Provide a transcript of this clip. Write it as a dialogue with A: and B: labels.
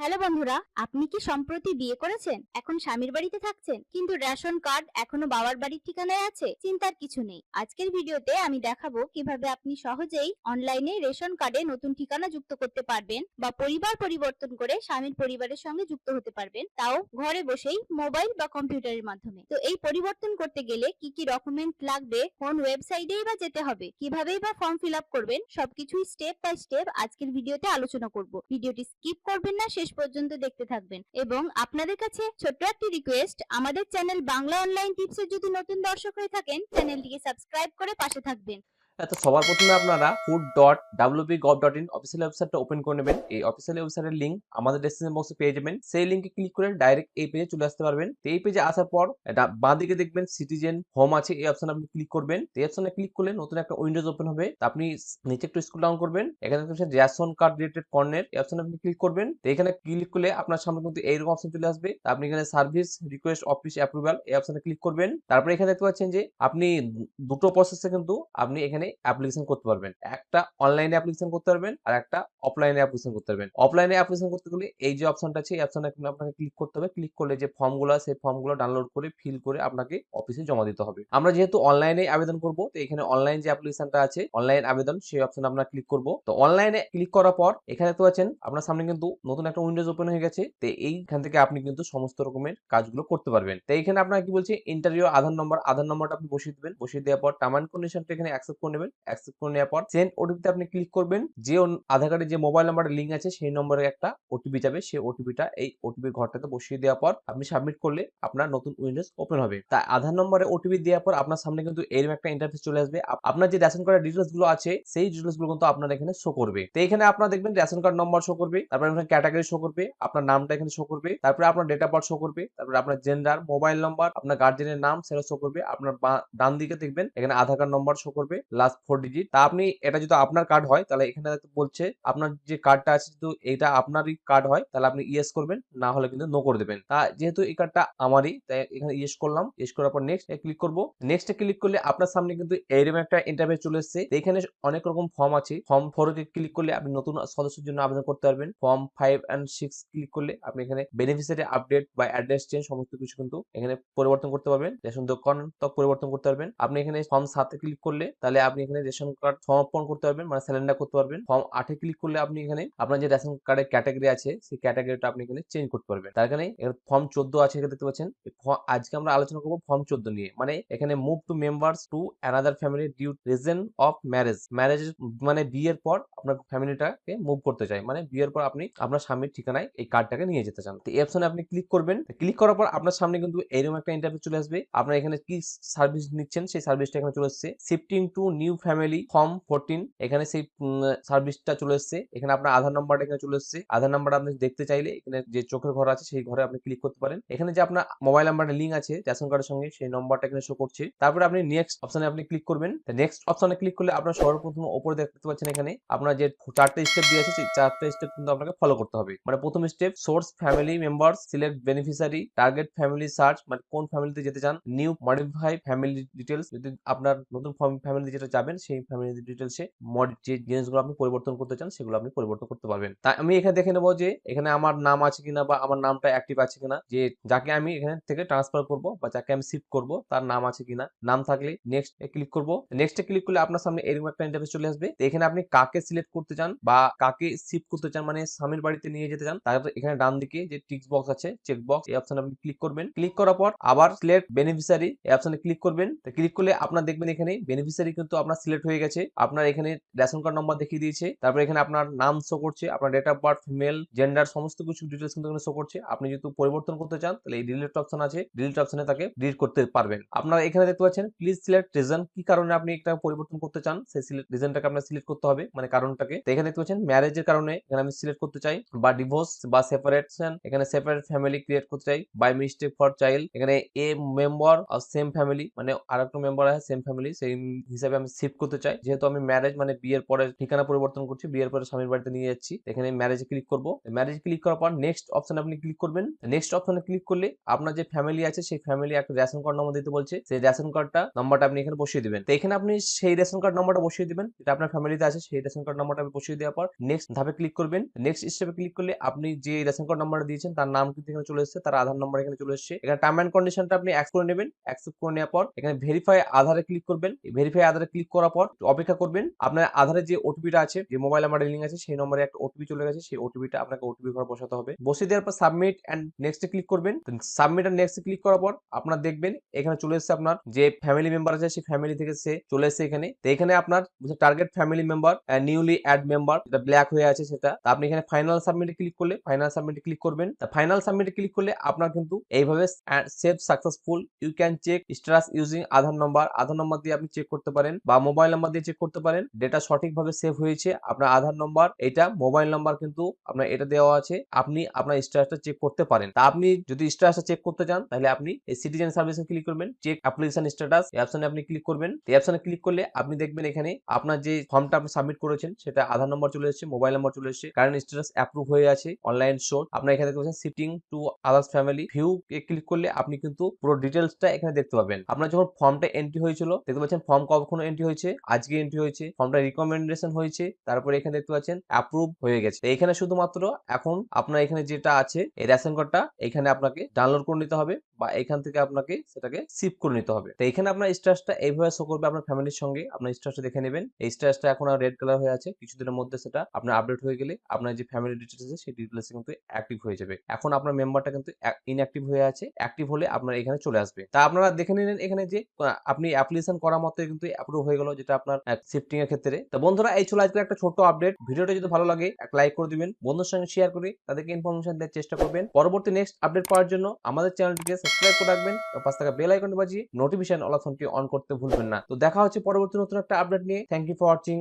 A: Hello বন্ধুরা, আপনি কি সম্প্রতি বিয়ে করেছেন? এখন স্বামীর বাড়িতে থাকছেন, কিন্তু রেশন কার্ড এখনও বাবার বাড়ির ঠিকানায় আছে, চিন্তার কিছু নেই। আজকের ভিডিওতে আমি দেখাবো কীভাবে আপনি সহজেই অনলাইনে রেশন কার্ডে নতুন ঠিকানা যুক্ত করতে পারবেন বা পরিবার পরিবর্তন করে স্বামীর পরিবারের সঙ্গে যুক্ত হতে পারবেন, তাও ঘরে বসেই মোবাইল বা কম্পিউটারের মাধ্যমে। তো এই পরিবর্তন করতে গেলে কি কি ডকুমেন্ট লাগবে, কোন ওয়েবসাইটেই বা যেতে হবে, কিভাবেই বা ফর্ম ফিল আপ করবেন, সবকিছুই স্টেপ বাই স্টেপ আজকের ভিডিওতে আলোচনা করব। ভিডিওটি স্কিপ করবেন না, শেষ পর্যন্ত দেখতে থাকবেন। এবং আপনাদের কাছে ছোট্ট একটি রিকোয়েস্ট আমাদের চ্যানেল বাংলা অনলাইন টিপসের যদি নতুন দর্শক হয়ে থাকেন চ্যানেলটিকে সাবস্ক্রাইব করে পাশে থাকবেন।
B: তো সবার প্রথমে আপনারা food dot W B gov dot in official ওয়েবসাইটটা ওপেন করে নেবেন। এই অফিসিয়াল ওয়েবসাইটের লিঙ্ক আমাদের ডেসক্রিপশন বক্সে পেয়ে যাবেন। সেই লিঙ্কে ক্লিক করে ডাইরেক্ট এই পেজে চলে আসতে পারবেন। তো এই পেজে আসার পর বাঁ দিকে দেখবেন সিটিজেন হোম আছে, এই অপশনে আপনি ক্লিক করবেন। এই অপশনে ক্লিক করলে নতুন একটা উইন্ডোজ ওপেন হবে। আপনি নিচে একটু স্ক্রল ডাউন করবেন। এখানে রেশন কার্ড রিলেটেড কর্নার এই অপশনে আপনি ক্লিক করবেন। তো এখানে ক্লিক করলে আপনার সামনে কিন্তু এইরকম অপশন চলে আসবে। তো আপনি এখানে সার্ভিস রিকোয়েস্ট অফিস অ্যাপ্রুভাল এই অপশনে ক্লিক করবেন। তারপরে এখানে দেখতে পাচ্ছেন যে আপনি দুটো প্রসেসে কিন্তু আপনি এখানে অ্যাপ্লিকেশন করতে পারবেন। একটা অনলাইনে অ্যাপ্লিকেশন করতে পারবেন আর একটা অফলাইনে অ্যাপ্লিকেশন করতে পারবেন। অফলাইনে অ্যাপ্লিকেশন করতে গেলে এই যে অপশনটা আছে, এই অপশনে আপনাকে ক্লিক করতে হবে। ক্লিক করলে যে ফর্মগুলো সেই ফর্মগুলো ডাউনলোড করে ফিল করে আপনাকে অফিসে জমা দিতে হবে। আমরা যেহেতু অনলাইনে আবেদন করব, তো এখানে অনলাইন যে অ্যাপ্লিকেশনটা আছে অনলাইন আবেদন, সেই অপশনে আমরা ক্লিক করব। তো অনলাইনে ক্লিক করার পর, এখানে তো আছেন আপনার সামনে কিন্তু নতুন একটা উইন্ডোজ ওপেন হয়ে গেছে। তো এইখান থেকে আপনি কিন্তু সমস্ত রকমের কাজগুলো করতে পারবেন। তো এখানে আপনার কি বলছে ইন্টারভিউ আধার নম্বর আধার নম্বরটা আপনি বসিয়ে দেবেন। বসিয়ে দেওয়ার পর টার্ম অ্যান্ড কন্ডিশনটা এখানে অ্যাকসেপ্ট করে নেবেন অ্যাকসেপ্ট করে নেওয়ার পর সেন্ড ওটিপিতে আপনি ক্লিক করবেন, যে আধার কার্ডে যে মোবাইল নাম্বারের লিঙ্ক আছে সেই নম্বরে একটা ওটিপি যাবে, সেই ওটিপিটা এই ওটিপি ঘরটাতে বসিয়ে দেওয়ার পর আপনি সাবমিট করলে আপনার নতুন উইন্ডোজ ওপেন হবে। তাই আধার নম্বরে ওটিপি দেওয়ার পর আপনার সামনে কিন্তু এরকম একটা ইন্টারফেস চলে আসবে। আপনার যে রেশন কার্ডের ডিটেলসগুলো আছে, সেই ডিটেলসগুলো কিন্তু আপনার এখানে শো করবে। তো এখানে আপনার দেখবেন রেশন কার্ড নম্বর শো করবে, তারপর এখানে ক্যাটাগরি শো করবে, আপনার নামটা এখানে শো করবে, তারপরে আপনার ডেট অফ বার্থ শো করবে, তারপরে আপনার জেন্ডার মোবাইল নম্বর আপনার গার্জেনের নাম সেটা শো করবে, আপনার ডান দিকে দেখবেন এখানে আধার কার্ড নম্বর শো করবে লাস্ট ফোর ডিজিট তা আপনি, এটা যদি আপনার কার্ড হয়, তাহলে এখানে বলছে, আপনার যে কার্ডটা আছে যদি এটা আপনারই কার্ড হয়, তাহলে আপনি ইয়েস করবেন, না হলে কিন্তু নো করে দেবেন। তা যেহেতু এই কার্ডটা আমারই, তাই এখানে ইয়েস করলাম। ইয়েস করার পর নেক্সট ক্লিক করব। নেক্সট ক্লিক করলে আপনার সামনে কিন্তু এইরকম একটা ইন্টারভিউ চলে এসেছে। এখানে অনেক রকম ফর্ম আছে। ফর্ম ফোর ক্লিক করলে আপনি নতুন সদস্যের জন্য আবেদন করতে পারবেন। Form five and six click করলে আপনি এখানে বেনিফিসিয়ারি আপডেট বা অ্যাড্রেস চেঞ্জ সমস্ত কিছু কিন্তু এখানে পরিবর্তন করতে পারবেন। রেশন দোকান তক পরিবর্তন করতে পারবেন। আপনি এখানে ফর্ম সাতে ক্লিক করলে তাহলে আপনি এখানে রেশন কার্ড ফর্ম সমর্পণ করতে পারবেন মানে সিলিন্ডার করতে পারবেন। ফর্ম আটে ক্লিক করলে আপনি এখানে আপনার যে রেশন কার্ডের ক্যাটাগরি আছে, সেই ক্যাটাগরিটা আপনি এখানে চেঞ্জ করতে পারবেন। তার এখানে ফর্ম চোদ্দ আছে, এখানে দেখতে পাচ্ছেন। আজকে আমরা আলোচনা করব ফর্ম চোদ্দ নিয়ে। মানে এখানে move to members to another family due reason of marriage marriage মানে বিয়ের পর আপনার ফ্যামিলিটাকে মুভ করতে চাই মানে বিয়ের পর আপনি আপনার স্বামীর ঠিকানায় এই কার্ডটাকে নিয়ে যেতে চান। তো অপশনে আপনি ক্লিক করবেন। ক্লিক করার পর আপনার সামনে কিন্তু এরকম একটা ইন্টারভিউ চলে আসবে। আপনার এখানে কি সার্ভিস নিচ্ছেন, সেই সার্ভিসটা এখানে চলে আসছে। Shifting to new family form fourteen এখানে সেই সার্ভিসটা চলে এসেছে। এখানে আপনার আধার নাম্বারটা এখানে চলে এসেছে। আধার নাম্বার আপনি দেখতে চাইলে এখানে যে চোখের ঘর আছে, সেই ঘরে আপনি ক্লিক করতে পারেন। এখানে যে আপনার মোবাইল নাম্বারের লিঙ্ক আছে রেশন কার্ডের সঙ্গে, সেই নম্বরটা এখানে শো করছে। তারপরে আপনি নেক্সট অপশনে আপনি ক্লিক করবেন। নেক্সট অপশনে ক্লিক করলে আপনার সর্বপ্রথম ওপরে দেখতে পাচ্ছেন এখানে, আপনার যে চারটে স্টেপ দিয়ে আছে, সেই চারটে স্টেপ কিন্তু আপনাকে ফলো করতে হবে। মানে প্রথম step source family members select beneficiary target family search মানে কোন ফ্যামিলিতে যেতে চান নিউ মডিফাই ফ্যামিলি ডিটেলস যদি আপনার নতুন ফ্যামিলি যেটা যাবেন, সেই ফ্যামিলি ডিটেলসে মড যে জিনিসগুলো আপনি পরিবর্তন করতে চান, সেগুলো আপনি পরিবর্তন করতে পারবেন। তাই আমি এখানে দেখে নেব যে, এখানে আমার নাম আছে কিনা বা আমার নামটা অ্যাক্টিভ আছে কিনা, যে যাকে আমি এখানে থেকে ট্রান্সফার করব বা যাকে আমি শিফট করব, তার নাম আছে কিনা, নাম থাকলে নেক্সট ক্লিক করব। নেক্সট ক্লিক করলে আপনার সামনে এরকম একটা ইন্টারফেস চলে আসবে। এখানে আপনি কাকে সিলেক্ট করতে চান বা কাকে শিফট করতে চান মানে স্বামীর বাড়িতে নিয়ে যেতে চান তাহলে এখানে ডান দিকে যে টিক্স বক্স আছে চেক বক্স এই অপশনে আপনি ক্লিক করবেন। ক্লিক করার পর আবার সিলেক্ট বেনিফিশিয়ারি এই অপশনে ক্লিক করবেন। ক্লিক করলে আপনার দেখবেন এখানে বেনিফিশিয়ারি কিন্তু আপনার সিলেক্ট হয়ে গেছে। আপনার এখানে রেশন কার্ড নম্বর দেখিয়ে দিয়েছে। তারপর এখানে আপনার নাম শো করছে, আপনার date of birth male gender সমস্ত কিছু ডিটেলস কিন্তু এখানে শো করছে। আপনি যেহেতু পরিবর্তন করতে চান, তাহলে এই ডিলিট অপশন আছে। ডিলিট অপশনে তাকে ডিলিট করতে পারবেন। আপনারা এখানে দেখতে পাচ্ছেন প্লিজ সিলেক্ট রিজন কি কারণে আপনি একটা পরিবর্তন করতে চান? সেই রিজনটাকে আপনার সিলেক্ট করতে হবে মানে কারণটাকে। তো এখানে দেখতে পাচ্ছেন ম্যারেজের কারণে এখানে আমি সিলেক্ট করতে চাই, বা ডিভোর্স বা সেপারেশন এখানে সেপারেট ফ্যামিলি ক্রিয়েট করতে চাই বাই মিস্টেক ফর চাইল্ড এখানে a member of same family মানে আর একটা মেম্বার আছে সেম ফ্যামিলি সেই হিসাবে আমি ঠিকানাটা শিফট করতে চাই। যেহেতু আমি ম্যারেজ মানে বিয়ের পরে ঠিকানা পরিবর্তন করছি, বিয়ের পরে স্বামীর বাড়িতে নিয়ে যাচ্ছি, এখানে ম্যারেজে ক্লিক করব। ম্যারেজে ক্লিক করার পর নেক্সট অপশনে আপনি ক্লিক করবেন। নেক্সট অপশনে ক্লিক করলে আপনার যে ফ্যামিলি আছে, সেই ফ্যামিলি একটা রেশন কার্ড নম্বর দিতে বলছে। সেই রেশন কার্ডটা নাম্বারটা আপনি এখানে বসিয়ে দিবেন। তো এখানে আপনি সেই রেশন কার্ড নাম্বারটা বসিয়ে দিবেন। যেটা আপনার ফ্যামিলিতে আছে, সেই রেশন কার্ড নাম্বারটা আপনি বসিয়ে দেওয়ার পর নেক্সট ধাপে ক্লিক করবেন। নেক্সট স্টেপে ক্লিক করলে আপনি যে রেশন কার্ড নাম্বারটা দিয়েছেন, তার নাম কিন্তু এখানে চলে এসেছে, তার আধার নাম্বার এখানে চলে এসেছে। এখানে টার্ম অ্যান্ড কন্ডিশনটা আপনি অ্যাক্সেপ্ট করে নেবেন। অ্যাকসেপ্ট করে নেওয়ার পর এখানে ভেরিফাই আধারে ক্লিক করবেন। ভেরিফাই আধারে ক্লিক করার পর অপেক্ষা করবেন। আপনার আধারে যে ওটিপিটা আছে, যে মোবাইল নাম্বার লিঙ্ক আছে, সেই নম্বরে একটা ওটিপি চলে গেছে, সেই ওটিপিটা আপনাকে ওটিপি ঘর বসাতে হবে। বসিয়ে দেওয়ার পর সাবমিট অ্যান্ড নেক্সটে ক্লিক করবেন। সাবমিট অ্যান্ড নেক্সটে ক্লিক করার পর আপনার দেখবেন এখানে চলে এসেছে আপনার যে ফ্যামিলি মেম্বার আছে, সেই ফ্যামিলি থেকে সে চলে এসেছে এখানে। তো এখানে আপনার target family member newly add member যেটা ব্ল্যাক হয়ে আছে সেটা আপনি এখানে ফাইনাল সাবমিটে ক্লিক করলে ফাইনাল সাবমিটে ক্লিক করবেন। ফাইনাল সাবমিটে ক্লিক করলে আপনার কিন্তু এইভাবে save successful you can check status using Aadhaar number Aadhaar number দিয়ে আপনি চেক করতে পারেন। বা মোবাইল নাম্বার দিয়ে চেক করতে পারেন। ডেটা সঠিকভাবে সেভ হয়েছে। আপনার আধার নাম্বার এটা মোবাইল নাম্বার কিন্তু আপনার এটা দেওয়া আছে। আপনি আপনার স্ট্যাটাসটা চেক করতে পারেন। তা আপনি যদি স্ট্যাটাসটা চেক করতে চান, তাহলে আপনি এই সিটিজেন সার্ভিসে ক্লিক করবেন। চেক অ্যাপ্লিকেশন স্ট্যাটাস অপশনে আপনি ক্লিক করবেন। এই অপশনে ক্লিক করলে আপনি দেখবেন এখানে আপনার যে ফর্মটা আপনি সাবমিট করেছেন, সেটা আধার নম্বর চলে এসেছে মোবাইল নাম্বার চলে এসেছে। কারেন্ট স্ট্যাটাস অ্যাপ্রুভ হয়ে আছে অনলাইন শো আপনার এখানে দেখতে পাচ্ছেন shifting to others family view A click করলে আপনি কিন্তু পুরো ডিটেলসটা এখানে দেখতে পাবেন। আপনার যখন ফর্মটা এন্ট্রি হয়েছিল, দেখতে পাচ্ছেন ফর্ম কখন এন্ট্রি হয়েছে, আজকে এন্ট্রি হয়েছে ফর্মটা রিকমেন্ডেশন হয়েছে, তারপরে এখানে দেখতে পাচ্ছেন অ্যাপ্রুভ হয়ে গেছে। এখানে শুধুমাত্র এখন আপনার এখানে যেটা আছে, এই রেশন কার্ডটা এখানে আপনাকে ডাউনলোড করে নিতে হবে। বা এখান থেকে আপনাকে সেটাকে সিপ করে নিতে হবে। তো এখানে আপনার স্ট্যাটাসটা এইভাবে শো করবে আপনার ফ্যামিলির সঙ্গে। আপনার স্ট্যাটাসটা দেখে নেবেন। এই স্ট্যাটাসটা এখন আর রেড কালার হয়ে আছে। কিছুদিনের মধ্যে সেটা আপনার আপডেট হয়ে গেলে আপনার যে ফ্যামিলি ডিটেলস আছে, সেই ডিটেলস কিন্তু অ্যাক্টিভ হয়ে যাবে। এখন আপনার মেম্বারটা কিন্তু ইনঅ্যাক্টিভ হয়ে আছে। অ্যাক্টিভ হলে আপনার এখানে চলে আসবে। তা আপনারা দেখে নিলেন এখানে যে আপনি অ্যাপ্লিকেশন করার মতো কিন্তু অ্যাপ্রুভ হয়ে গেল যেটা আপনার শিফটিং এর ক্ষেত্রে। তো বন্ধুরা, এই ছিল আজকে একটা ছোট আপডেট ভিডিওটা যদি ভালো লাগে, এক লাইক করে দিবেন। বন্ধুর সঙ্গে শেয়ার করে তাদেরকে ইনফরমেশন দেওয়ার চেষ্টা করবেন। পরবর্তী নেক্সট আপডেট পাওয়ার জন্য আমাদের চ্যানেলটিকে সাবস্ক্রাইব করে রাখবেন পাশ থাকা বেল আইকনটি বাজিয়ে নোটিফিকেশন অপশনটি অন করতে ভুলবেন না। তো দেখা হচ্ছে পরবর্তী নতুন একটা আপডেট নিয়ে। Thank you for watching